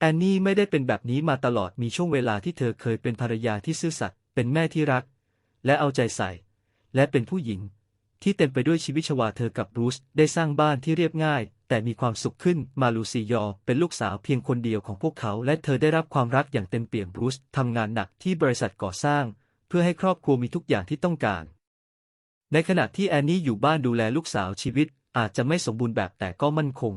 แอนนี่ไม่ได้เป็นแบบนี้มาตลอดมีช่วงเวลาที่เธอเคยเป็นภรรยาที่ซื่อสัตย์เป็นแม่ที่รัก และเอาใจใส่ และเป็นผู้หญิง ที่เต็มไปด้วยชีวิตชวาเธอกับบรูซได้สร้างบ้านที่เรียบง่าย แต่มีความสุขขึ้นมาลูซียอ เป็นลูกสาวเพียงคนเดียวของพวกเขา และเธอได้รับความรักอย่างเต็มเปี่ยมบรูซทำงานหนักที่บริษัทก่อสร้าง เพื่อให้ครอบครัวมีทุกอย่างที่ต้องการ ในขณะที่แอนนี่อยู่บ้านดูแลลูกสาวชีวิตอาจจะไม่สมบูรณ์แบบแต่ก็มั่นคง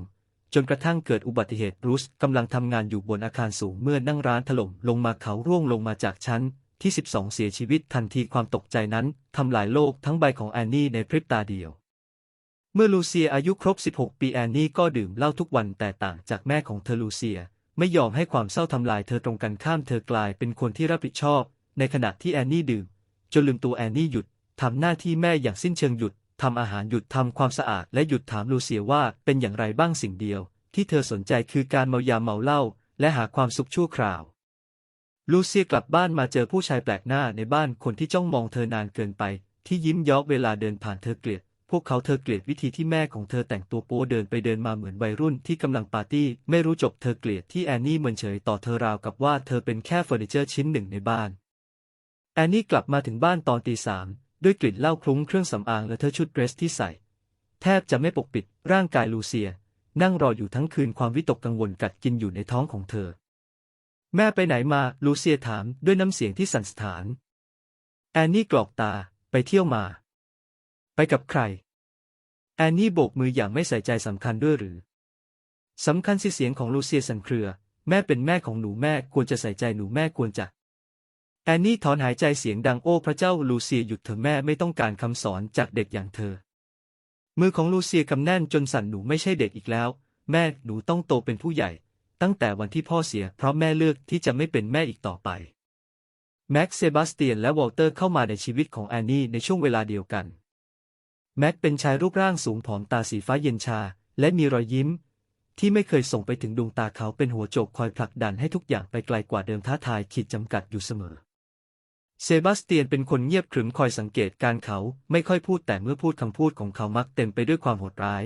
จนกระทั่งเกิดอุบัติเหตุรูซกำลังทำงานอยู่บนอาคารสูงเมื่อนั่งร้านถล่มลงมาเขาร่วงลงมาจากชั้น ที่ 12 เสียชีวิตทันทีความตกใจนั้นทำลายโลกทั้งใบของแอนนี่ในพริบตาเดียว เมื่อลูเซียอายุครบ 16 ปีแอนนี่ก็ดื่มเหล้าทุกวันแต่ต่างจากแม่ของเธอลูเซีย ไม่ยอมให้ความเศร้าทำลายเธอตรงกันข้ามเธอกลายเป็นคนที่รับผิดชอบ ในขณะที่แอนนี่ดื่มจนลืมตัวแอนนี่หยุดทำหน้าที่แม่อย่างสิ้นเชิงหยุด ทำอาหารหยุดทำความสะอาดและหยุดถามลูเซียว่าเป็นอย่างไรบ้างสิ่งเดียว ที่เธอสนใจคือการเมายาเมาเหล้าและหาความสุขชั่วคราว ลูเซียกลับบ้านมาเจอผู้ชายแปลกหน้าในบ้านคนที่จ้องมองเธอนานเกินไป ที่ยิ้มเยาะเวลาเดินผ่านเธอเกลียด พวกเขาเธอเกลียดวิธีที่แม่ของเธอแต่งตัวโป๊เดินไปเดินมาเหมือนวัยรุ่นที่กำลังปาร์ตี้ ไม่รู้จบเธอเกลียดที่แอนนี่เหมือนเฉยต่อเธอราวกับว่าเธอเป็นแค่เฟอร์นิเจอร์ชิ้นหนึ่งในบ้านแอนนี่กลับมาถึงบ้านตอนตีสาม ด้วยกลิ่นเหล้าคลุ้งเครื่องสำอางและเธอชุดเดรสที่ใส่ แทบจะไม่ปกปิดร่างกายลูเซีย นั่งรออยู่ทั้งคืนความวิตกกังวลกัดกินอยู่ในท้องของเธอ แม่ไปไหนมาลูเซียถามด้วยน้ำเสียงที่สั่นสะท้าน แอนนี่กรอกตาไปเที่ยวมา ไปกับใคร แอนนี่โบกมืออย่างไม่ใส่ใจสำคัญด้วยหรือสำคัญสิเสียงของลูเซียสั่นเครือ แม่เป็นแม่ของหนูแม่ควรจะใส่ใจหนูแม่ควรจะ แอนนี่ถอนหายใจเสียงดังโอ้พระเจ้าลูเซียหยุดเถอะแม่ไม่ต้องการคำสอนจากเด็กอย่างเธอ มือของลูเซียกำแน่นจนสั่นหนูไม่ใช่เด็กอีกแล้ว แม่หนูต้องโตเป็นผู้ใหญ่ ตั้งแต่วันที่พ่อเสีย เพราะแม่เลือกที่จะไม่เป็นแม่อีกต่อไปแม็กเซบาสเตียนและวอลเตอร์เข้ามาในชีวิตของแอนนี่ในช่วงเวลาเดียวกัน แม็กเป็นชายรูปร่างสูงผอมตาสีฟ้าเย็นชา และมีรอยยิ้ม ที่ไม่เคยส่งไปถึงดวงตาเขาเป็นหัวโจกคอยผลักดันให้ทุกอย่างไปไกลกว่าเดิมท้าทายขีดจำกัดอยู่เสมอ เซบาสเตียนเป็นคนเงียบขรึมคอยสังเกตการเขาไม่ค่อยพูดแต่เมื่อพูดคำพูดของเขามักเต็มไปด้วยความโหดร้าย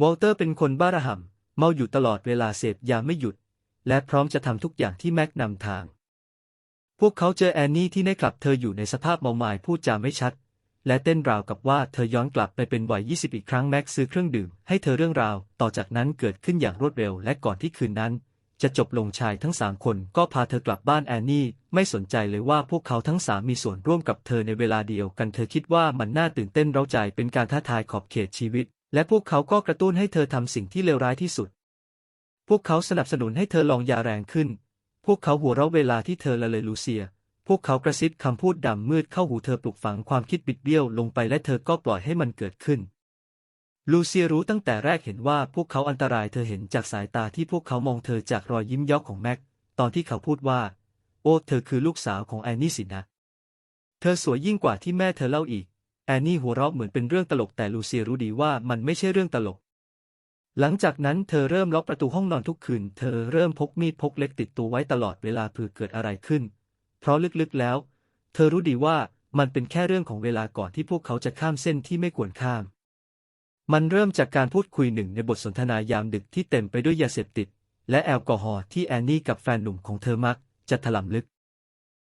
วอลเตอร์เป็นคนบ้าระห่ำเมาอยู่ตลอดเวลาเสพยาไม่หยุด และพร้อมจะทำทุกอย่างที่แม็กนำทาง พวกเขาเจอแอนนี่ที่ในคลับเธออยู่ในสภาพเมาหมายพูดจาไม่ชัด และเต้นราวกับว่าเธอย้อนกลับไปเป็นวัย 20 อีกครั้งแม็กซื้อเครื่องดื่มให้เธอเรื่องราว ต่อจากนั้นเกิดขึ้นอย่างรวดเร็วและก่อนที่คืนนั้น จะจบลงชายทั้งสามคนก็พาเธอกลับบ้านแอนนี่ ไม่สนใจเลยว่าพวกเขาทั้งสามมีส่วนร่วมกับเธอในเวลาเดียวกันเธอคิดว่ามันน่าตื่นเต้นเร้าใจเป็นการท้าทายขอบเขตชีวิต และพวกเขาก็กระตุ้นให้เธอทำสิ่งที่เลวร้ายที่สุด พวกเขาสนับสนุนให้เธอลองยาแรงขึ้น พวกเขาหัวเราะเวลาที่เธอละเลยลูเซีย พวกเขากระซิบคำพูดดำมืดเข้าหูเธอปลุกฝังความคิดบิดเบี้ยวลงไปและเธอก็ปล่อยให้มันเกิดขึ้น ลูเซียรู้ตั้งแต่แรกเห็นว่าพวกเขาอันตรายเธอเห็นจากสายตาที่พวกเขามองเธอจากรอยยิ้มยอกของแม็ก ตอนที่เขาพูดว่า โอ้เธอคือลูกสาวของแอนนี่สินะ เธอสวยยิ่งกว่าที่แม่เธอเล่าอีก แอนนี่หัวเราะเหมือนเป็นเรื่องตลกแต่ลูเซียรู้ดีว่ามันไม่ใช่เรื่องตลก หลังจากนั้นเธอเริ่มล็อกประตูห้องนอนทุกคืน เธอเริ่มพกมีดพกเล็กติดตัวไว้ตลอดเวลาเผื่อเกิดอะไรขึ้น เพราะลึกๆแล้ว เธอรู้ดีว่ามันเป็นแค่เรื่องของเวลาก่อนที่พวกเขาจะข้ามเส้นที่ไม่ควรข้าม มันเริ่มจากการพูดคุยหนึ่งในบทสนทนายามดึกที่เต็มไปด้วยยาเสพติด และแอลกอฮอล์ที่แอนนี่กับแฟนหนุ่มของเธอมัก จะถล่มลึก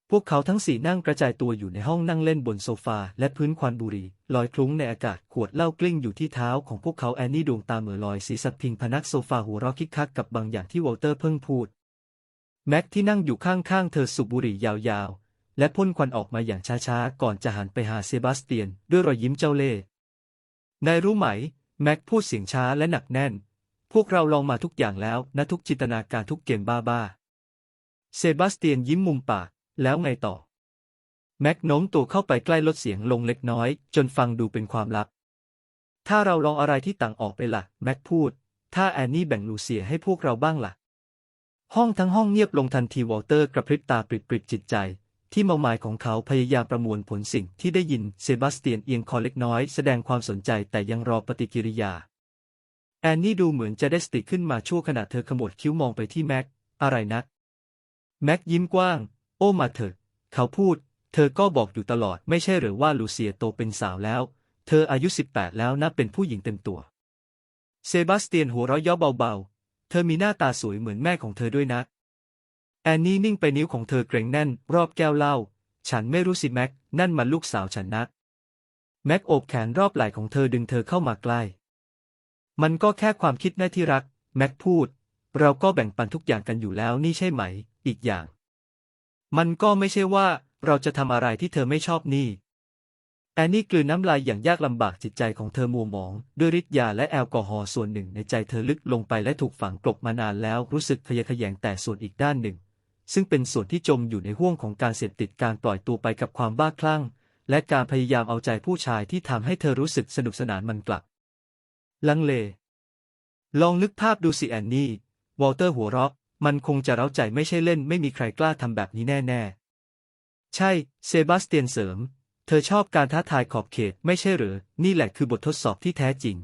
พวกเขาทั้งสี่นั่งกระจายตัวอยู่ในห้องนั่งเล่นบนโซฟาและพื้นควันบุหรี่ลอยคลุ้งในอากาศขวดเหล้ากลิ้งอยู่ที่เท้าของพวกเขาแอนนี่ดวงตาเหม่อลอยศีรษะพิงพนักโซฟาหัวเราะคิกคักกับบางอย่างที่วอลเตอร์เพิ่งพูดแม็กที่นั่งอยู่ข้างๆเธอสูบบุหรี่ยาวๆ และพ่นควันออกมาอย่างช้าๆ ก่อนจะหันไปหาเซบาสเตียน ด้วยรอยยิ้มเจ้าเล่ห์ นายรู้ไหม แม็กพูดเสียงช้าและหนักแน่น พวกเราลองมาทุกอย่างแล้วนะทุกจินตนาการทุกเกมบ้าๆ เซบาสเตียนยิ้มมุมปาก แล้วไงต่อ แม็กโน้มตัวเข้าไปใกล้ลดเสียงลงเล็กน้อย จนฟังดูเป็นความลับ ถ้าเราลองอะไรที่ต่างออกไปละ่ะ แม็กพูด ถ้าแอนนี่แบ่งลูเซียให้พวกเราบ้างล่ะ ห้องทั้งห้องเงียบลงทันทีวอลเตอร์กระพริบตาปริบๆจิตใจ ที่เมาหมายของเขาพยายามประมวลผลสิ่งที่ได้ยินเซบาสเตียนเอียงคอเล็กน้อย แสดงความสนใจแต่ยังรอปฏิกิริยา แอนนี่ดูเหมือนจะได้สติขึ้นมาชั่วขณะเธอขมวดคิ้วมองไปที่แม็ก อะไรนัก แม็กยิ้มกว้าง โอ้มาเถอะ เขาพูด เธอก็บอกอยู่ตลอดไม่ใช่หรือว่าลูเซียโตเป็นสาวแล้ว เธออายุ 18 แล้วนะเป็นผู้หญิงเต็มตัว เซบาสเตียนหัวเราะเย่อเบาๆ เธอมีหน้าตาสวยเหมือนแม่ของเธอด้วยนะ แอนนี่นิ่งไปนิ้วของเธอเกร็งแน่น รอบแก้วเหล้า ฉันไม่รู้สิแม็ก นั่นมันลูกสาวฉันนะแม็กโอบแขนรอบไหล่ของเธอดึงเธอเข้ามาใกล้ มันก็แค่ความคิดนะที่รัก แม็กพูด เราก็แบ่งปันทุกอย่างกันอยู่แล้วนี่ใช่ไหม อีกอย่าง มันก็ไม่ใช่ว่าเราจะทำอะไรที่เธอไม่ชอบนี่ แอนนี่กลืนน้ำลายอย่างยากลำบากจิตใจของเธอมัวหมอง ด้วยฤทธิ์ยาและแอลกอฮอล์ส่วนหนึ่งในใจเธอลึกลงไปและถูกฝังกลบมานานแล้วรู้สึกขยะแยงแต่ส่วนอีกด้านหนึ่ง ซึ่งเป็นส่วนที่จมอยู่ในห่วงของการเสพติดการปล่อยตัวไปกับความบ้าคลั่ง และการพยายามเอาใจผู้ชายที่ทำให้เธอรู้สึกสนุกสนานมันกลับ ลังเล ลองนึกภาพดูสิแอนนี่ วอลเตอร์หัวเราะ มันคงจะเร้าใจไม่ใช่เล่น ไม่มีใครกล้าทำแบบนี้แน่ๆ ใช่ เซบาสเตียนเสริม เธอชอบการท้าทายขอบเขตไม่ใช่หรือ นี่แหละคือบททดสอบที่แท้จริง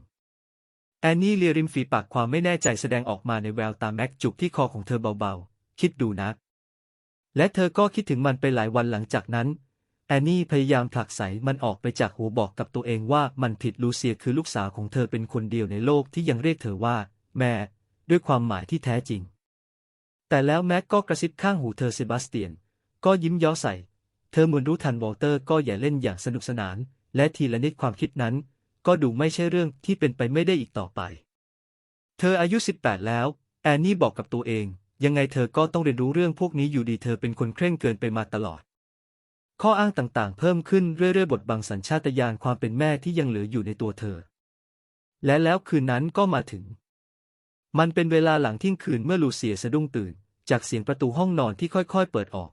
แอนนี่เลียริมฝีปากความไม่แน่ใจแสดงออกมาในแววตาแม็กจุกที่คอของเธอเบาๆ คิดดูนะ และเธอก็คิดถึงมันไปหลายวันหลังจากนั้น แอนนี่พยายามผลักไสมันออกไปจากหัวบอกกับตัวเองว่ามันผิดลูเซียคือลูกสาวของเธอเป็นคนเดียวในโลกที่ยังเรียกเธอว่า แม่ ด้วยความหมายที่แท้จริง แต่แล้วแม็กก็กระซิบข้างหูเธอเซบาสเตียน ก็ยิ้มย้อใส่ เธอเหมือนรู้ทันวอลเตอร์ก็อย่าเล่นอย่างสนุกสนาน และทีละนิดความคิดนั้น ก็ดูไม่ใช่เรื่องที่เป็นไปไม่ได้อีกต่อไป เธออายุ 18 แล้ว แอนนี่บอกกับตัวเอง ยังไงเธอก็ต้องเรียนรู้เรื่องพวกนี้อยู่ดีเธอเป็นคนเคร่งเกินไปมาตลอด ข้ออ้างต่างๆ เพิ่มขึ้นเรื่อยๆ บทบังสัญชาตญาณความเป็นแม่ที่ยังเหลืออยู่ในตัวเธอ และแล้วคืนนั้นก็มาถึง มันเป็นเวลาหลังเที่ยงคืนเมื่อลูเซียสะดุ้งตื่น จากเสียงประตูห้องนอนที่ค่อยๆ เปิดออก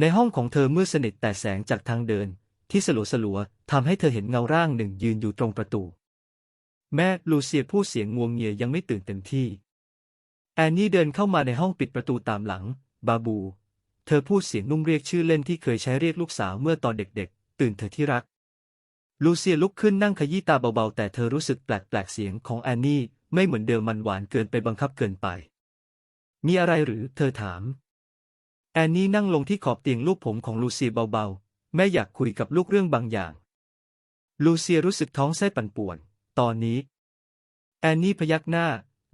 ในห้องของเธอมืดสนิทแต่แสงจากทางเดิน ที่สลัวสลัวๆทำให้เธอเห็นเงาร่างหนึ่งยืนอยู่ตรงประตู แม่ลูเซียพูดเสียงงวงเงียยังไม่ตื่นเต็มที่ แอนนี่เดินเข้ามาในห้องปิดประตูตามหลัง บาบู เธอพูดเสียงนุ่มเรียกชื่อเล่นที่เคยใช้เรียกลูกสาวเมื่อตอนเด็กๆ ตื่นเธอที่รัก ลูเซียลุกขึ้นนั่งขยี้ตาเบาๆ แต่เธอรู้สึกแปลกๆ เสียงของแอนนี่ไม่เหมือนเดิมมันหวานเกินไปบังคับเกินไป มีอะไรหรือเธอถาม แอนนี่นั่งลงที่ขอบเตียงลูกผมของลูเซียเบาๆ แม่อยากคุยกับลูกเรื่องบางอย่าง ลูเซียรู้สึกท้องไส้ปั่นป่วน ตอนนี้ แอนนี่พยักหน้า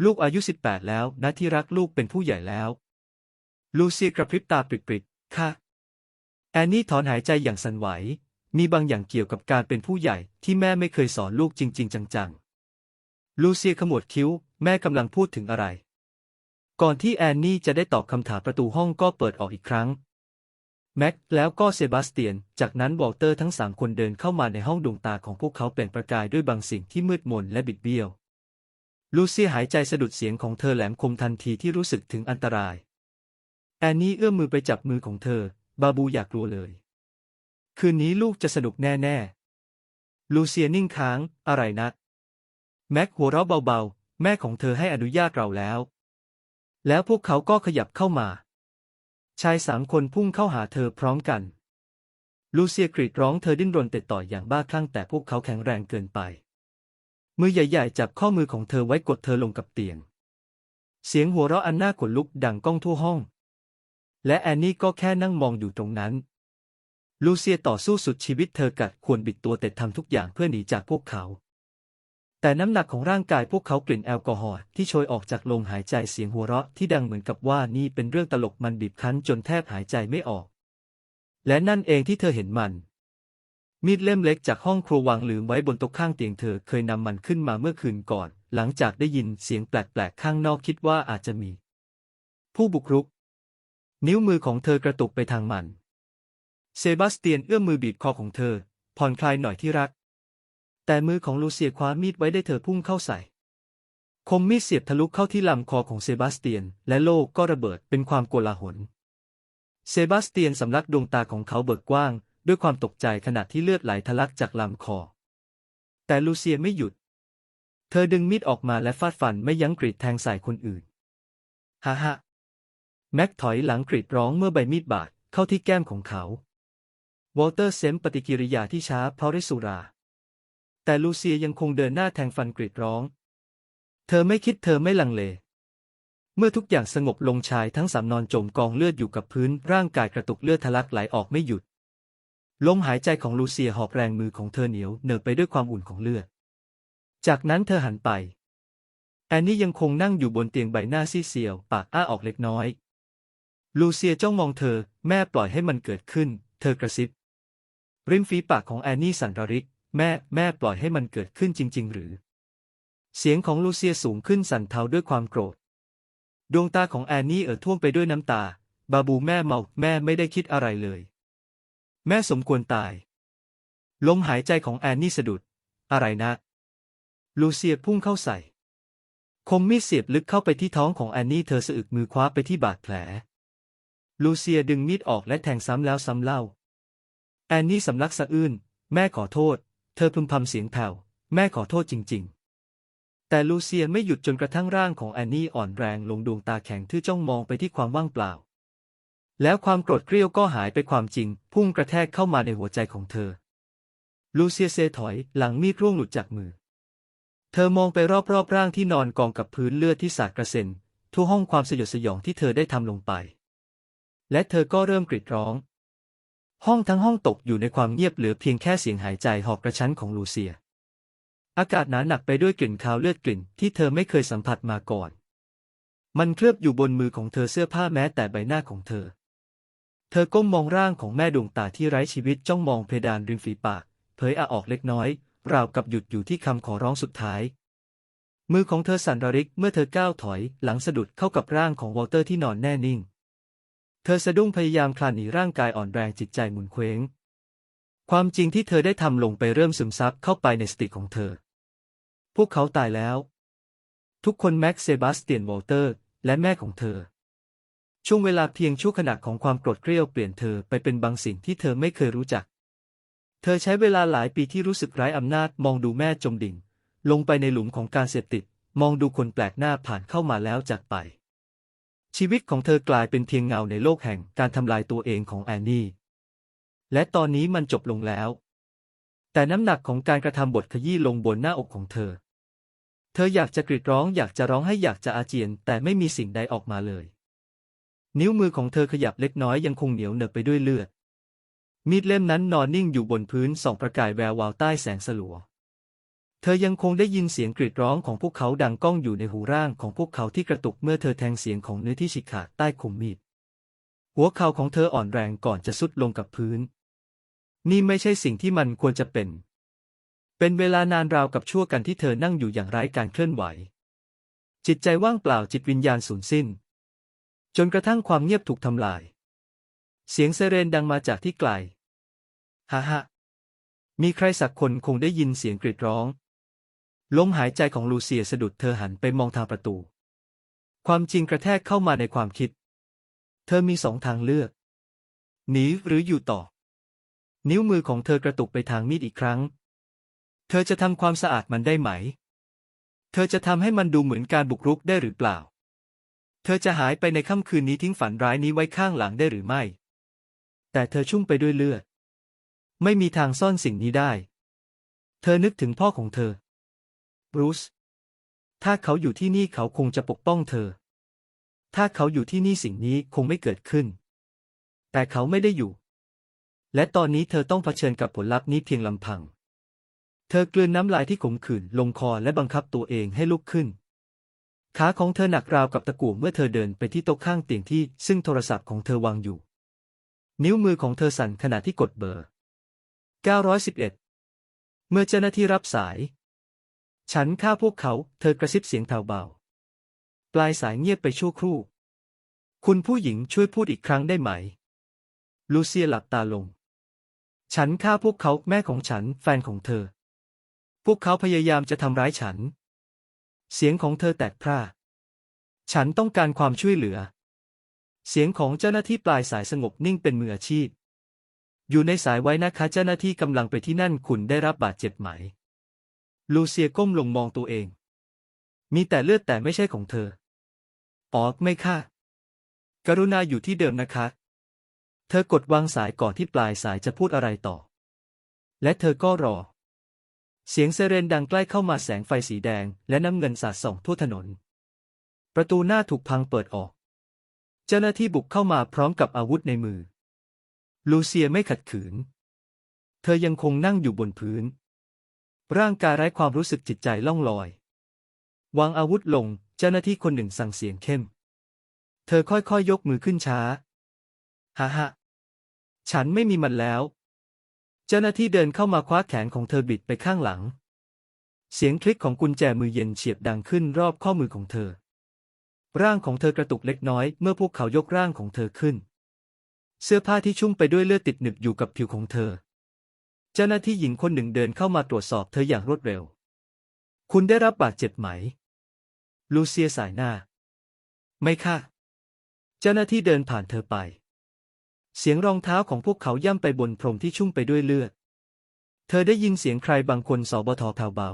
ลูกอายุ 18 แล้วนะที่รักลูกเป็นผู้ใหญ่แล้ว ลูเซียกระพริบตาปริบๆค่ะ แอนนี่ถอนหายใจอย่างสั่นไหว มีบางอย่างเกี่ยวกับการเป็นผู้ใหญ่ที่แม่ไม่เคยสอนลูกจริง ๆ จังๆ ลูเซียขมวดคิ้ว แม่กำลังพูดถึงอะไร ก่อนที่แอนนี่จะได้ตอบคำถามประตูห้องก็เปิดออกอีกครั้ง แม็กแล้วก็เซบาสเตียน จากนั้นวอลเตอร์ทั้งสามคนเดินเข้ามาในห้องดวงตาของพวกเขาเปล่งประกายด้วยบางสิ่งที่มืดมนและบิดเบี้ยว ลูเซียหายใจสะดุดเสียงของเธอแหลมคมทันทีที่รู้สึกถึงอันตราย แอนนี่เอื้อมมือไปจับมือของเธอ บาบูอยากกลัวเลย คืนนี้ลูกจะสนุกแน่ๆ ลูเซียนิ่งค้าง อะไรนะแม็กหัวเราะเบาๆ แม่ของเธอให้อนุญาตเราแล้ว แล้วพวกเขาก็ขยับเข้ามา ชายสามคนพุ่งเข้าหาเธอพร้อมกัน ลูเซียกรีดร้องเธอดิ้นรนติดต่ออย่างบ้าคลั่งแต่พวกเขาแข็งแรงเกินไป มือใหญ่ๆจับข้อมือของเธอไว้กดเธอลงกับเตียง เสียงหัวเราะอันน่าขนลุกดังก้องทั่วห้อง และแอนนี่ก็แค่นั่งมองอยู่ตรงนั้น ลูเซียต่อสู้สุดชีวิตเธอกัดควรบิดตัวแต่ทำทุกอย่างเพื่อหนีจากพวกเขา แต่น้ำหนักของร่างกายพวกเขากลิ่นแอลกอฮอล์ที่โชยออกจากลมหายใจเสียงหัวเราะที่ดังเหมือนกับว่านี่เป็นเรื่องตลกมันบีบคั้นจนแทบหายใจไม่ออก และนั่นเองที่เธอเห็นมัน มีดเล่มเล็กจากห้องครัววางลืมไว้บนโต๊ะข้างเตียงเธอเคยนำมันขึ้นมาเมื่อคืนก่อน หลังจากได้ยินเสียงแปลกๆข้างนอกคิดว่าอาจจะมี ผู้บุกรุก นิ้วมือของเธอกระตุกไปทางมัน เซบาสเตียนเอื้อมมือบีบคอของเธอ ผ่อนคลายหน่อยที่รัก แต่มือของลูเซียคว้ามีดไว้ได้เธอพุ่งเข้าใส่ คมมีดเสียบทะลุเข้าที่ลำคอของเซบาสเตียน และโลกก็ระเบิดเป็นความโกลาหลเซบาสเตียนสำลักดวงตาของเขาเบิกกว้าง ด้วยความตกใจขณะที่เลือดไหลทะลักจากลำคอ แต่ลูเซียไม่หยุด เธอดึงมีดออกมาและฟาดฟันไม่ยั้งกรีดแทงใส่คนอื่น ฮ่าฮ่าแม็กถอยหลังกรีดร้องเมื่อใบมีดบาดเข้าที่แก้มของเขา วอลเตอร์เซมปฏิกิริยาที่ช้าเพราะฤทธิ์สุรา แต่ลูเซียยังคงเดินหน้าแทงฟันกรีดร้อง เธอไม่คิดเธอไม่ลังเล เมื่อทุกอย่างสงบลงชายทั้งสามนอนจมกองเลือดอยู่กับพื้นร่างกายกระตุกเลือดทะลักไหลออกไม่หยุด ลมหายใจของลูเซียหอบแรงมือของเธอเหนียวเหนอะไปด้วยความอุ่นของเลือด จากนั้นเธอหันไป แอนนี่ยังคงนั่งอยู่บนเตียงใบหน้าซีเซียว ปากอ้าออกเล็กน้อย ลูเซียจ้องมองเธอ แม่ปล่อยให้มันเกิดขึ้น เธอกระซิบ ริมฝีปากของแอนนี่สั่นระริก แม่ แม่ปล่อยให้มันเกิดขึ้นจริง ๆ หรือ เสียงของลูเซียสูงขึ้นสั่นเทาด้วยความโกรธ ดวงตาของแอนนี่เอ่อท่วมไปด้วยน้ำตา บาบูแม่เมา แม่ไม่ได้คิดอะไรเลย แม่สมควรตาย ลมหายใจของแอนนี่สะดุด อะไรนะ ลูเซียพุ่งเข้าใส่ คมมีดเสียบลึกเข้าไปที่ท้องของแอนนี่เธอสะอึกมือคว้าไปที่บาดแผล ลูเซียดึงมีดออกและแทงซ้ำแล้วซ้ำเล่า แอนนี่สำลักสะอื้น แม่ขอโทษ เธอพึมพำเสียงแผ่ว แม่ขอโทษจริง ๆแต่ลูเซียไม่หยุดจนกระทั่งร่างของแอนนี่อ่อนแรงลงดวงตาแข็งทื่อจ้องมองไปที่ความว่างเปล่า แล้วความโกรธเกรี้ยวก็หายไปความจริง พุ่งกระแทกเข้ามาในหัวใจของเธอ ลูเซียเซถอยหลังมีดร่วงหลุดจากมือ เธอมองไปรอบๆร่างที่นอนกองกับพื้นเลือดที่สาดกระเซ็นทั่วห้องความสยดสยองที่เธอได้ทำลงไป และเธอก็เริ่มกรีดร้อง ห้องทั้งห้องตกอยู่ในความเงียบเหลือเพียงแค่เสียงหายใจหอบกระชั้นของลูเซีย อากาศหนาหนักไปด้วยกลิ่นคาวเลือดกลิ่นที่เธอไม่เคยสัมผัสมาก่อน มันเคลือบอยู่บนมือของเธอเสื้อผ้าแม้แต่ใบหน้าของเธอ เธอก้มมองร่างของแม่ดวงตาที่ไร้ชีวิตจ้องมองเพดานริมฝีปาก เผยอาออกเล็กน้อย ราวกับหยุดอยู่ที่คำขอร้องสุดท้าย มือของเธอสั่นระริกเมื่อเธอก้าวถอยหลังสะดุดเข้ากับร่างของวอลเตอร์ที่นอนแน่นิ่ง เธอสะดุ้งพยายามคลานหนีร่างกายอ่อนแรงจิตใจหมุนเคว้ง ความจริงที่เธอได้ทำลงไปเริ่มซึมซับเข้าไปในสติของเธอ พวกเขาตายแล้ว ทุกคนแม็กเซบาสเตียนวอลเตอร์ และแม่ของเธอ ช่วงเวลาเพียงชั่วขณะของความโกรธเกรี้ยวเปลี่ยนเธอไปเป็นบางสิ่งที่เธอไม่เคยรู้จัก เธอใช้เวลาหลายปีที่รู้สึกไร้อำนาจมองดูแม่จมดิ่ง ลงไปในหลุมของการเสพติด มองดูคนแปลกหน้าผ่านเข้ามาแล้วจากไป ชีวิตของเธอกลายเป็นเพียงเงาในโลกแห่งการทำลายตัวเองของแอนนี่ และตอนนี้มันจบลงแล้ว แต่น้ำหนักของการกระทำบทขยี้ลงบนหน้าอกของเธอ เธออยากจะกรีดร้องอยากจะร้องให้อยากจะอาเจียน แต่ไม่มีสิ่งใดออกมาเลย นิ้วมือของเธอขยับเล็กน้อยยังคงเหนียวเหนอะไปด้วยเลือด มีดเล่มนั้นนอนนิ่งอยู่บนพื้นส่องประกายแวววาวใต้แสงสลัว เธอยังคงได้ยินเสียงกรีดร้องของพวกเขาดังก้องอยู่ในหูร่างของพวกเขาที่กระตุกเมื่อเธอแทงเสียงของเนื้อที่ฉีกขาดใต้คมมีด หัวเข่าของเธออ่อนแรงก่อนจะสุดลงกับพื้น นี่ไม่ใช่สิ่งที่มันควรจะเป็น เป็นเวลานานราวกับชั่วกันที่เธอนั่งอยู่อย่างไร้การเคลื่อนไหว จิตใจว่างเปล่าจิตวิญญาณสูญสิ้น จนกระทั่งความเงียบถูกทำลาย เสียงไซเรนดังมาจากที่ไกลฮ่าฮ่ามีใครสักคนคงได้ยินเสียงกรีดร้อง ลมหายใจของลูเซียสะดุดเธอหันไปมองทางประตู ความจริงกระแทกเข้ามาในความคิด เธอมีสองทางเลือก หนีหรืออยู่ต่อ นิ้วมือของเธอกระตุกไปทางมีดอีกครั้ง เธอจะทำความสะอาดมันได้ไหม เธอจะทำให้มันดูเหมือนการบุกรุกได้หรือเปล่า ธอจะหายไปในค่ำคืนนี้ทิ้งฝันร้ายนี้ไว้ข้างหลังได้หรือไม่ แต่เธอชุ่มไปด้วยเลือด ไม่มีทางซ่อนสิ่งนี้ได้ เธอนึกถึงพ่อของเธอ บรูซ ถ้าเขาอยู่ที่นี่เขาคงจะปกป้องเธอ ถ้าเขาอยู่ที่นี่สิ่งนี้คงไม่เกิดขึ้น แต่เขาไม่ได้อยู่ และตอนนี้เธอต้องเผชิญกับผลลัพธ์นี้เพียงลำพัง เธอกลืนน้ำลายที่ขมขื่นลงคอและบังคับตัวเองให้ลุกขึ้น ขาของเธอหนักราวกับตะกั่วเมื่อเธอเดินไปที่โต๊ะข้างเตียงที่ซึ่งโทรศัพท์ของเธอวางอยู่ นิ้วมือของเธอสั่นขณะที่กดเบอร์ 911 เมื่อเจ้าหน้าที่รับสาย ฉันฆ่าพวกเขา เธอกระซิบเสียงแผ่วเบา ปลายสายเงียบไปชั่วครู่ คุณผู้หญิงช่วยพูดอีกครั้งได้ไหม ลูเซียหลับตาลง ฉันฆ่าพวกเขาแม่ของฉันแฟนของเธอ พวกเขาพยายามจะทำร้ายฉัน เสียงของเธอแตกพร่า ฉันต้องการความช่วยเหลือ เสียงของเจ้าหน้าที่ปลายสายสงบนิ่งเป็นมืออาชีพ อยู่ในสายไว้นะคะเจ้าหน้าที่กำลังไปที่นั่นคุณได้รับบาดเจ็บไหม ลูเซียก้มลงมองตัวเอง มีแต่เลือดแต่ไม่ใช่ของเธออ๋อไม่ค่ะ กรุณาอยู่ที่เดิมนะคะ เธอกดวางสายก่อนที่ปลายสายจะพูดอะไรต่อ และเธอก็รอ เสียงไซเรนดังใกล้เข้ามาแสงไฟสีแดง และน้ำเงินสาดส่องทั่วถนน ประตูหน้าถูกพังเปิดออก เจ้าหน้าที่บุกเข้ามาพร้อมกับอาวุธในมือ ลูเซียไม่ขัดขืน เธอยังคงนั่งอยู่บนพื้น ร่างกายไร้ความรู้สึกจิตใจล่องลอย วางอาวุธลง เจ้าหน้าที่คนหนึ่งสั่งเสียงเข้ม เธอค่อยๆยยกมือขึ้นช้า ฮ่าฮ่าฉันไม่มีมันแล้ว เจ้าหน้าที่เดินเข้ามาคว้าแขนของเธอบิดไปข้างหลัง เสียงคลิกของกุญแจมือเย็นเฉียบดังขึ้นรอบข้อมือของเธอ ร่างของเธอกระตุกเล็กน้อยเมื่อพวกเขายกร่างของเธอขึ้น เสื้อผ้าที่ชุ่มไปด้วยเลือดติดหนึบอยู่กับผิวของเธอ เจ้าหน้าที่หญิงคนหนึ่งเดินเข้ามาตรวจสอบเธออย่างรวดเร็ว คุณได้รับบาดเจ็บไหม ลูเซียสายหน้า ไม่ค่ะ เจ้าหน้าที่เดินผ่านเธอไป เสียงรองเท้าของพวกเขาย่ำไปบนพรมที่ชุ่มไปด้วยเลือด เธอได้ยินเสียงใครบางคนสอบทแผ่วเบา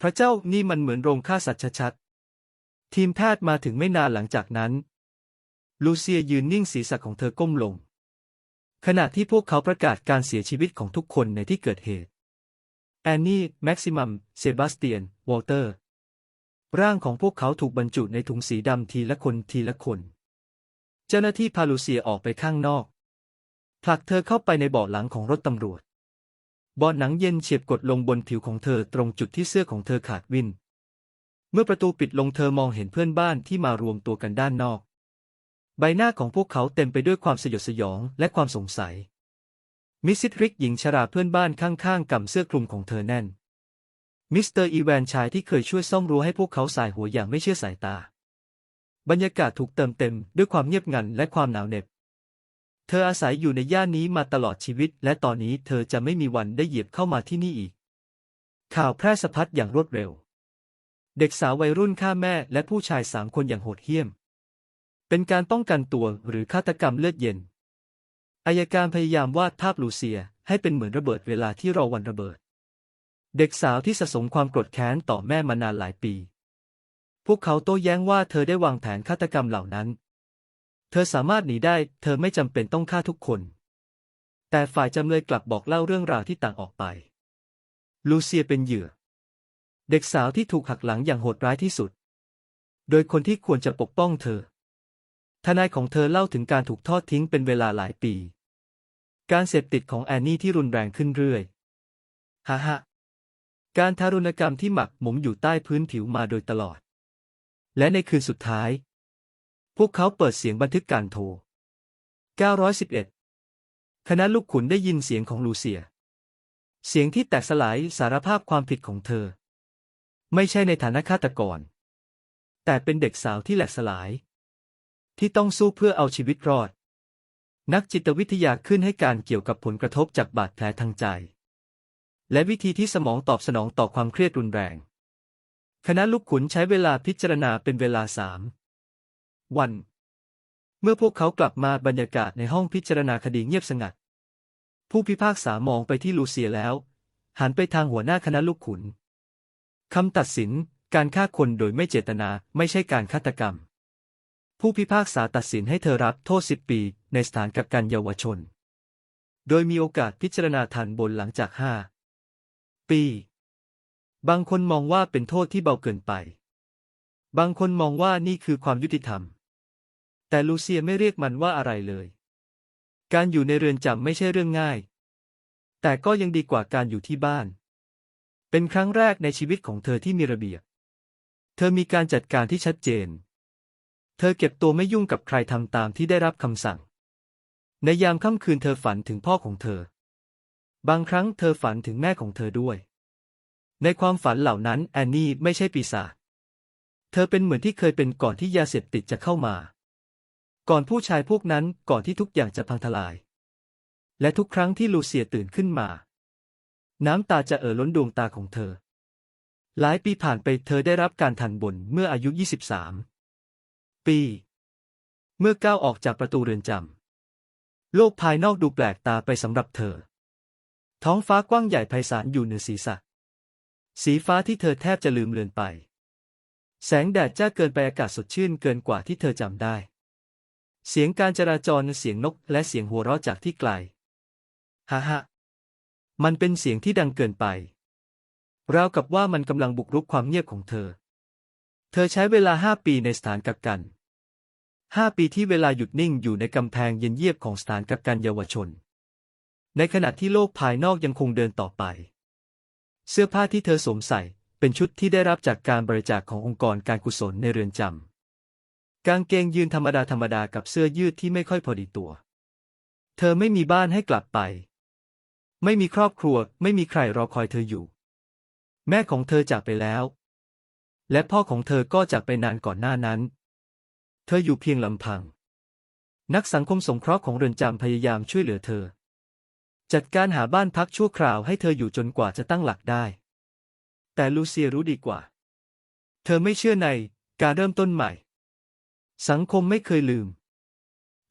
พระเจ้านี่มันเหมือนโรงฆ่าสัตว์ชัดๆ ทีมแพทย์มาถึงไม่นานหลังจากนั้น ลูเซียยืนนิ่งศีรษะของเธอก้มลง ขณะที่พวกเขาประกาศการเสียชีวิตของทุกคนในที่เกิดเหตุ แอนนี่ แม็กซิมัม เซบาสเตียน วอลเตอร์ ร่างของพวกเขาถูกบรรจุในถุงสีดำทีละคนทีละคน เจ้าหน้าที่พาลูเซียออกไปข้างนอก ผลักเธอเข้าไปในเบาะหลังของรถตำรวจเบาะหนังเย็นเฉียบกดลงบนผิวของเธอตรงจุดที่เสื้อของเธอขาดวิน เมื่อประตูปิดลงเธอมองเห็นเพื่อนบ้านที่มารวมตัวกันด้านนอก ใบหน้าของพวกเขาเต็มไปด้วยความสยดสยองและความสงสัย มิสซิทริกหญิงชราเพื่อนบ้านข้างๆกำเสื้อคลุมของเธอแน่น มิสเตอร์อีแวนชายที่เคยช่วยซ่อมรั้วให้พวกเขาสายหัวอย่างไม่เชื่อสายตา บรรยากาศถูกเติมเต็มด้วยความเงียบงันและความหนาวเหน็บ เธออาศัยอยู่ในย่านนี้มาตลอดชีวิต และตอนนี้เธอจะไม่มีวันได้เหยียบเข้ามาที่นี่อีก ข่าวแพร่สะพัดอย่างรวดเร็ว เด็กสาววัยรุ่นฆ่าแม่และผู้ชายสามคนอย่างโหดเหี้ยม เป็นการป้องกันตัวหรือฆาตกรรมเลือดเย็น อายการพยายามวาดภาพลูเซียให้เป็นเหมือนระเบิดเวลาที่รอวันระเบิด เด็กสาวที่สะสมความโกรธแค้นต่อแม่มานานหลายปี พวกเขาโต้แย้งว่าเธอได้วางแผนฆาตกรรมเหล่านั้น เธอสามารถหนีได้ เธอไม่จำเป็นต้องฆ่าทุกคน แต่ฝ่ายจำเลยกลับบอกเล่าเรื่องราวที่ต่างออกไป ลูเซียเป็นเหยื่อ เด็กสาวที่ถูกหักหลังอย่างโหดร้ายที่สุด โดยคนที่ควรจะปกป้องเธอ ทนายของเธอเล่าถึงการถูกทอดทิ้งเป็นเวลาหลายปี การเสพติดของแอนนี่ที่รุนแรงขึ้นเรื่อยฮ่าฮ่าการทารุณกรรมที่หมักหมมอยู่ใต้พื้นผิวมาโดยตลอด และในคืนสุดท้าย พวกเขาเปิดเสียงบันทึกการโทร 911 คณะลูกขุนได้ยินเสียงของลูเซีย เสียงที่แตกสลายสารภาพความผิดของเธอ ไม่ใช่ในฐานะฆาตกร แต่เป็นเด็กสาวที่แหลกสลาย ที่ต้องสู้เพื่อเอาชีวิตรอด นักจิตวิทยาขึ้นให้การเกี่ยวกับผลกระทบจากบาดแผลทางใจ และวิธีที่สมองตอบสนองต่อความเครียดรุนแรง คณะลูกขุนใช้เวลาพิจารณาเป็นเวลาสามวัน เมื่อพวกเขากลับมาบรรยากาศในห้องพิจารณาคดีเงียบสงัด ผู้พิพากษามองไปที่ลูเซียแล้ว หันไปทางหัวหน้าคณะลูกขุนคำตัดสินการฆ่าคนโดยไม่เจตนาไม่ใช่การฆาตกรรม ผู้พิพากษาตัดสินให้เธอรับโทษสิบปี ในสถานกักกันเยาวชน โดยมีโอกาสพิจารณาทันบนหลังจากห้าปี บางคนมองว่าเป็นโทษที่เบาเกินไป บางคนมองว่านี่คือความยุติธรรม แต่ลูเซียไม่เรียกมันว่าอะไรเลย การอยู่ในเรือนจำไม่ใช่เรื่องง่าย แต่ก็ยังดีกว่าการอยู่ที่บ้าน เป็นครั้งแรกในชีวิตของเธอที่มีระเบียบ เธอมีการจัดการที่ชัดเจน เธอเก็บตัวไม่ยุ่งกับใครทำตามที่ได้รับคำสั่ง ในยามค่ำคืนเธอฝันถึงพ่อของเธอ บางครั้งเธอฝันถึงแม่ของเธอด้วย ในความฝันเหล่านั้นแอนนี่ไม่ใช่ปีศาจ เธอเป็นเหมือนที่เคยเป็นก่อนที่ยาเสพติดจะเข้ามา ก่อนผู้ชายพวกนั้นก่อนที่ทุกอย่างจะพังทลาย และทุกครั้งที่ลูเซียตื่นขึ้นมา น้ำตาจะเอ่อล้นดวงตาของเธอ หลายปีผ่านไปเธอได้รับการทันบนเมื่ออายุ 23 ปี เมื่อก้าวออกจากประตูเรือนจำโลกภายนอกดูแปลกตาไปสำหรับเธอ ท้องฟ้ากว้างใหญ่ไพศาลอยู่เหนือศีรษะ สีฟ้าที่เธอแทบจะลืมเลือนไป แสงแดดจ้าเกินไปอากาศสดชื่นเกินกว่าที่เธอจำได้ เสียงการจราจรเสียงนกและเสียงหัวเราะจากที่ไกลฮ่าฮ่ามันเป็นเสียงที่ดังเกินไปราวกับว่ามันกำลังบุกรุกความเงียบของเธอ เธอใช้เวลาห้าปีในสถานกักกันห้าปีที่เวลาหยุดนิ่งอยู่ในกำแพงเย็นเยียบของสถานกักกันเยาวชน ในขณะที่โลกภายนอกยังคงเดินต่อไป เสื้อผ้าที่เธอสวมใส่เป็นชุดที่ได้รับจากการบริจาคขององค์กรการกุศลในเรือนจำ กางเกงยืนธรรมดาธรรมดากับเสื้อยืดที่ไม่ค่อยพอดีตัว เธอไม่มีบ้านให้กลับไป ไม่มีครอบครัว ไม่มีใครรอคอยเธออยู่ แม่ของเธอจากไปแล้ว และพ่อของเธอก็จากไปนานก่อนหน้านั้น เธออยู่เพียงลำพัง นักสังคมสงเคราะห์ของเรือนจำพยายามช่วยเหลือเธอ จัดการหาบ้านพักชั่วคราวให้เธออยู่จนกว่าจะตั้งหลักได้ แต่ลูเซียรู้ดีกว่า เธอไม่เชื่อในการเริ่มต้นใหม่ สังคมไม่เคยลืม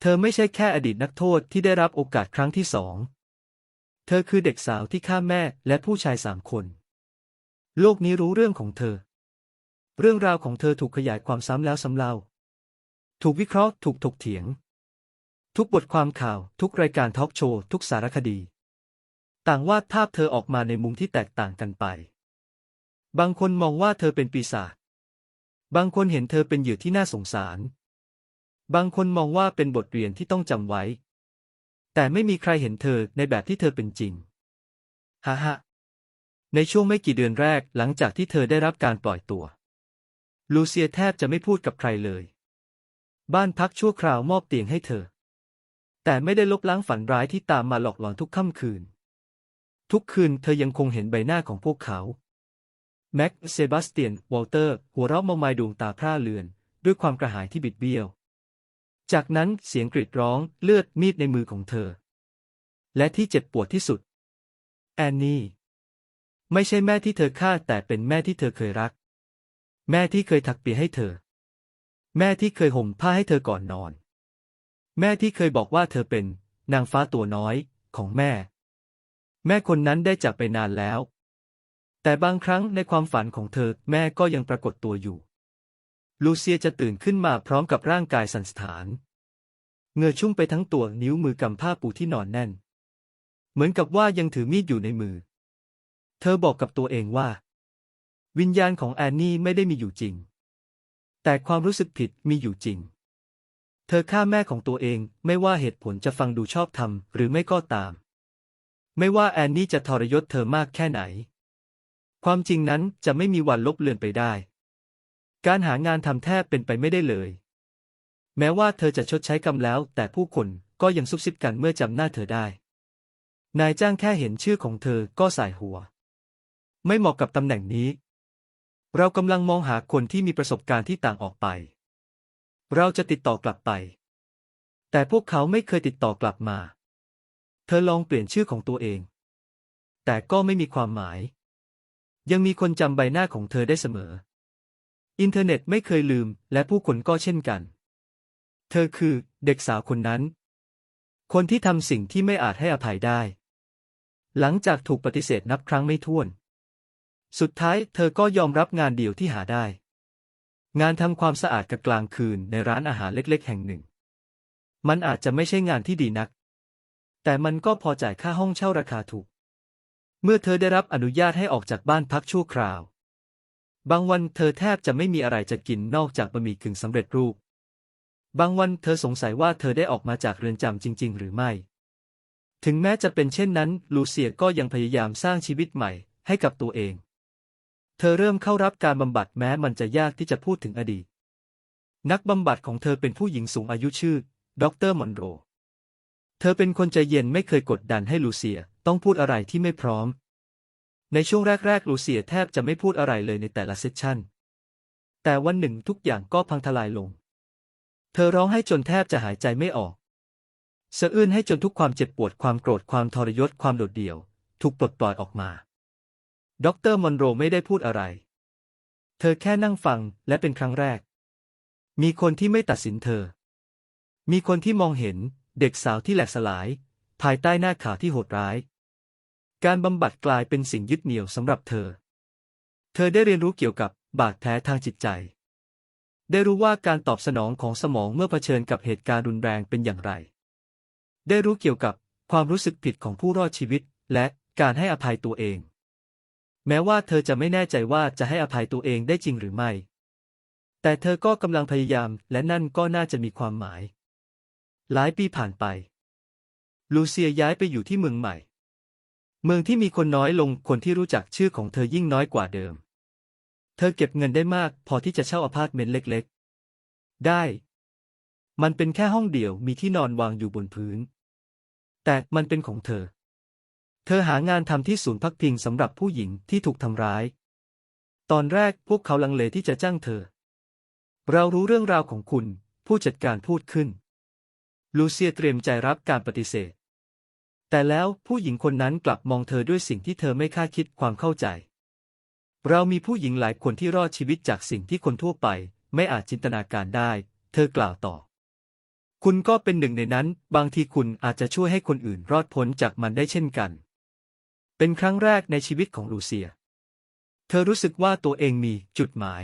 เธอไม่ใช่แค่อดีตนักโทษที่ได้รับโอกาสครั้งที่สอง เธอคือเด็กสาวที่ฆ่าแม่และผู้ชายสามคน โลกนี้รู้เรื่องของเธอ เรื่องราวของเธอถูกขยายความซ้ำแล้วซ้ำเล่า ถูกวิเคราะห์ ถูกถกเถียง ทุกบทความข่าว ทุกรายการทอล์กโชว์ ทุกสารคดี ต่างวาดภาพเธอออกมาในมุมที่แตกต่างกันไป บางคนมองว่าเธอเป็นปีศาจ บางคนเห็นเธอเป็นเหยื่อที่น่าสงสาร บางคนมองว่าเป็นบทเรียนที่ต้องจำไว้ แต่ไม่มีใครเห็นเธอในแบบที่เธอเป็นจริง ฮ่าฮ่าในช่วงไม่กี่เดือนแรกหลังจากที่เธอได้รับการปล่อยตัว ลูเซียแทบจะไม่พูดกับใครเลย บ้านพักชั่วคราวมอบเตียงให้เธอ แต่ไม่ได้ลบล้างฝันร้ายที่ตามมาหลอกหลอนทุกค่ำคืน ทุกคืนเธอยังคงเห็นใบหน้าของพวกเขา แม็ก เซบาสเตียน วอลเตอร์ หัวเราะมองมายดวงตาพร่าเลือน ด้วยความกระหายที่บิดเบี้ยว จากนั้นเสียงกรีดร้องเลือดมีดในมือของเธอ และที่เจ็บปวดที่สุด แอนนี่ ไม่ใช่แม่ที่เธอฆ่าแต่เป็นแม่ที่เธอเคยรัก แม่ที่เคยถักเปียให้เธอ แม่ที่เคยห่มผ้าให้เธอก่อนนอน แม่ที่เคยบอกว่าเธอเป็น นางฟ้าตัวน้อยของแม่ แม่คนนั้นได้จากไปนานแล้ว แต่บางครั้งในความฝันของเธอแม่ก็ยังปรากฏตัวอยู่ ลูเซียจะตื่นขึ้นมาพร้อมกับร่างกายสันสะท้านเงื่อชุ่มไปทั้งตัวนิ้วมือกำผ้าปูที่นอนแน่น เหมือนกับว่ายังถือมีดอยู่ในมือ เธอบอกกับตัวเองว่า วิญญาณของแอนนี่ไม่ได้มีอยู่จริง แต่ความรู้สึกผิดมีอยู่จริง ธอฆ่าแม่ของตัวเองไม่ว่าเหตุผลจะฟังดูชอบธรรมหรือไม่ก็ตาม ไม่ว่าแอนนี่จะทรยศเธอมากแค่ไหน ความจริงนั้นจะไม่มีวันลบเลือนไปได้ การหางานทำแทบเป็นไปไม่ได้เลย แม้ว่าเธอจะชดใช้กรรมแล้ว แต่ผู้คนก็ยังซุบซิบกันเมื่อจำหน้าเธอได้ นายจ้างแค่เห็นชื่อของเธอก็สายหัว ไม่เหมาะกับตำแหน่งนี้ เรากำลังมองหาคนที่มีประสบการณ์ที่ต่างออกไป เราจะติดต่อกลับไป แต่พวกเขาไม่เคยติดต่อกลับมา เธอลองเปลี่ยนชื่อของตัวเอง แต่ก็ไม่มีความหมาย ยังมีคนจำใบหน้าของเธอได้เสมอ อินเทอร์เน็ตไม่เคยลืมและผู้คนก็เช่นกัน เธอคือเด็กสาวคนนั้น คนที่ทำสิ่งที่ไม่อาจให้อภัยได้ หลังจากถูกปฏิเสธนับครั้งไม่ถ้วน สุดท้ายเธอก็ยอมรับงานเดียวที่หาได้ งานทำความสะอาดกลางคืนในร้านอาหารเล็ก ๆ แห่งหนึ่ง มันอาจจะไม่ใช่งานที่ดีนัก แต่มันก็พอจ่ายค่าห้องเช่าราคาถูก เมื่อเธอได้รับอนุญาตให้ออกจากบ้านพักชั่วคราว บางวันเธอแทบจะไม่มีอะไรจะกินนอกจากบะหมี่กึ่งสำเร็จรูป บางวันเธอสงสัยว่าเธอได้ออกมาจากเรือนจำจริง ๆ หรือไม่ ถึงแม้จะเป็นเช่นนั้น ลูเซียก็ยังพยายามสร้างชีวิตใหม่ให้กับตัวเอง ธอเริ่มเข้ารับการบำบัดแม้มันจะยากที่จะพูดถึงอดีต นักบำบัดของเธอเป็นผู้หญิงสูงอายุชื่อ ดรมอนโร เธอเป็นคนใจเย็นไม่เคยกดดันให้ลูเซียต้องพูดอะไรที่ไม่พร้อม ในช่วงแรกๆ ลูเซียแทบจะไม่พูดอะไรเลยในแต่ละเซสชั่น แต่วันหนึ่งทุกอย่างก็พังทลายลง เธอร้องให้จนแทบจะหายใจไม่ออกสะอื้นให้จนทุกความเจ็บปวดความโกรธความทรยศความโดดเดี่ยว ถูกปลดปล่อยออกมา ด็อกเตอร์มอนโรไม่ได้พูดอะไร เธอแค่นั่งฟังและเป็นครั้งแรก มีคนที่ไม่ตัดสินเธอ มีคนที่มองเห็นเด็กสาวที่แหลกสลาย ภายใต้หน้าขาวที่โหดร้าย การบำบัดกลายเป็นสิ่งยึดเหนี่ยวสำหรับเธอ เธอได้เรียนรู้เกี่ยวกับบาดแผลทางจิตใจ ได้รู้ว่าการตอบสนองของสมองเมื่อเผชิญกับเหตุการณ์รุนแรงเป็นอย่างไร ได้รู้เกี่ยวกับความรู้สึกผิดของผู้รอดชีวิตและการให้อภัยตัวเอง แม้ว่าเธอจะไม่แน่ใจว่าจะให้อภัยตัวเองได้จริงหรือไม่ แต่เธอก็กำลังพยายามและนั่นก็น่าจะมีความหมาย หลายปีผ่านไป ลูเซียย้ายไปอยู่ที่เมืองใหม่ เมืองที่มีคนน้อยลงคนที่รู้จักชื่อของเธอยิ่งน้อยกว่าเดิม เธอเก็บเงินได้มากพอที่จะเช่าอพาร์ตเมนต์เล็กๆ ได้ มันเป็นแค่ห้องเดี่ยวมีที่นอนวางอยู่บนพื้น แต่มันเป็นของเธอ เธอหางานทำที่ศูนย์พักพิงสำหรับผู้หญิงที่ถูกทำร้าย ตอนแรกพวกเขาลังเลที่จะจ้างเธอ เรารู้เรื่องราวของคุณ ผู้จัดการพูดขึ้น ลูเซียเตรียมใจรับการปฏิเสธ แต่แล้วผู้หญิงคนนั้นกลับมองเธอด้วยสิ่งที่เธอไม่คาดคิดความเข้าใจ เรามีผู้หญิงหลายคนที่รอดชีวิตจากสิ่งที่คนทั่วไป ไม่อาจจินตนาการได้ เธอกล่าวต่อ คุณก็เป็นหนึ่งในนั้น บางทีคุณอาจจะช่วยให้คนอื่นรอดพ้นจากมันได้เช่นกัน เป็นครั้งแรกในชีวิตของลูเซีย เธอรู้สึกว่าตัวเองมีจุดหมาย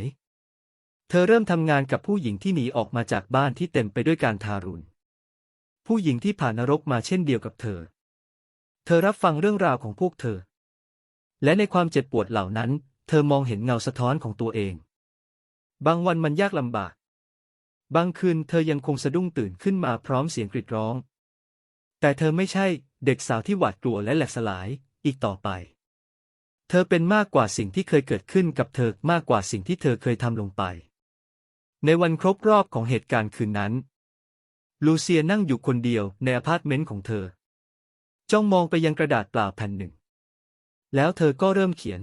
เธอเริ่มทำงานกับผู้หญิงที่หนีออกมาจากบ้านที่เต็มไปด้วยการทารุณ ผู้หญิงที่ผ่านนรกมาเช่นเดียวกับเธอ เธอรับฟังเรื่องราวของพวกเธอ และในความเจ็บปวดเหล่านั้น เธอมองเห็นเงาสะท้อนของตัวเอง บางวันมันยากลำบาก บางคืนเธอยังคงสะดุ้งตื่นขึ้นมาพร้อมเสียงกรีดร้อง แต่เธอไม่ใช่เด็กสาวที่หวาดกลัวและแหลกสลาย อีกต่อไป เธอเป็นมากกว่าสิ่งที่เคยเกิดขึ้นกับเธอมากกว่าสิ่งที่เธอเคยทำลงไป ในวันครบรอบของเหตุการณ์คืนนั้น ลูเซียนั่งอยู่คนเดียวในอพาร์ตเมนต์ของเธอ จ้องมองไปยังกระดาษเปล่าแผ่นหนึ่ง แล้วเธอก็เริ่มเขียน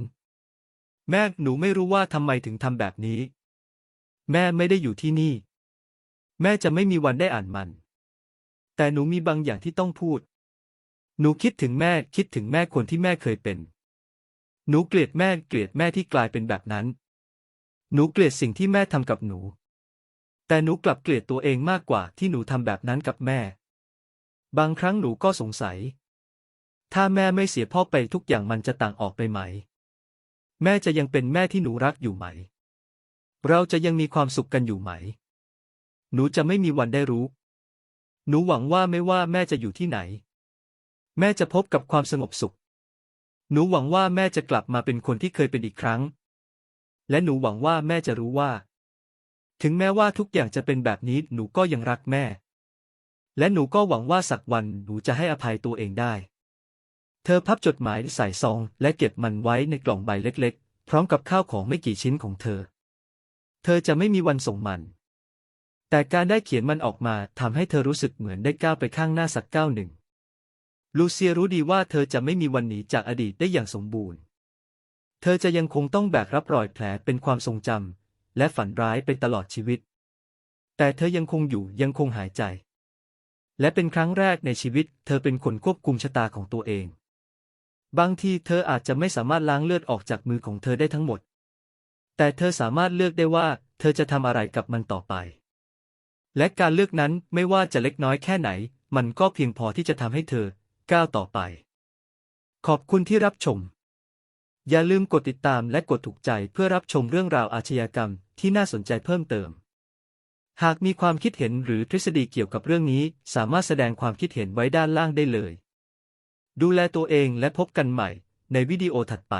แม่หนูไม่รู้ว่าทำไมถึงทำแบบนี้ แม่ไม่ได้อยู่ที่นี่ แม่จะไม่มีวันได้อ่านมัน แต่หนูมีบางอย่างที่ต้องพูด หนูคิดถึงแม่คิดถึงแม่คนที่แม่เคยเป็น หนูเกลียดแม่เกลียดแม่ที่กลายเป็นแบบนั้น หนูเกลียดสิ่งที่แม่ทำกับหนู แต่หนูกลับเกลียดตัวเองมากกว่าที่หนูทำแบบนั้นกับแม่ บางครั้งหนูก็สงสัย ถ้าแม่ไม่เสียพ่อไปทุกอย่างมันจะต่างออกไปไหม แม่จะยังเป็นแม่ที่หนูรักอยู่ไหม เราจะยังมีความสุขกันอยู่ไหม หนูจะไม่มีวันได้รู้ หนูหวังว่าไม่ว่าแม่จะอยู่ที่ไหน แม่จะพบกับความสงบสุข หนูหวังว่าแม่จะกลับมาเป็นคนที่เคยเป็นอีกครั้ง และหนูหวังว่าแม่จะรู้ว่า ถึงแม้ว่าทุกอย่างจะเป็นแบบนี้หนูก็ยังรักแม่ และหนูก็หวังว่าสักวันหนูจะให้อภัยตัวเองได้ เธอพับจดหมายใส่ซอง และเก็บมันไว้ในกล่องใบเล็กๆ พร้อมกับข้าวของไม่กี่ชิ้นของเธอ เธอจะไม่มีวันส่งมัน แต่การได้เขียนมันออกมาทำให้เธอรู้สึกเหมือนได้ก้าวไปข้างหน้าสักก้าวหนึ่ง ลูเซียรู้ดีว่าเธอจะไม่มีวันหนีจากอดีตได้อย่างสมบูรณ์ เธอจะยังคงต้องแบกรับรอยแผลเป็นความทรงจำและฝันร้ายไปตลอดชีวิต แต่เธอยังคงอยู่ยังคงหายใจ และเป็นครั้งแรกในชีวิต เธอเป็นคนควบคุมชะตาของตัวเอง บางทีเธออาจจะไม่สามารถล้างเลือดออกจากมือของเธอได้ทั้งหมด แต่เธอสามารถเลือกได้ว่า เธอจะทำอะไรกับมันต่อไป และการเลือกนั้นไม่ว่าจะเล็กน้อยแค่ไหน มันก็เพียงพอที่จะทำให้เธอ ก้าวต่อไป ขอบคุณที่รับชม อย่าลืมกดติดตามและกดถูกใจเพื่อรับชมเรื่องราวอาชญากรรมที่น่าสนใจเพิ่มเติม หากมีความคิดเห็นหรือทฤษฎีเกี่ยวกับเรื่องนี้ สามารถแสดงความคิดเห็นไว้ด้านล่างได้เลย ดูแลตัวเองและพบกันใหม่ในวิดีโอถัดไป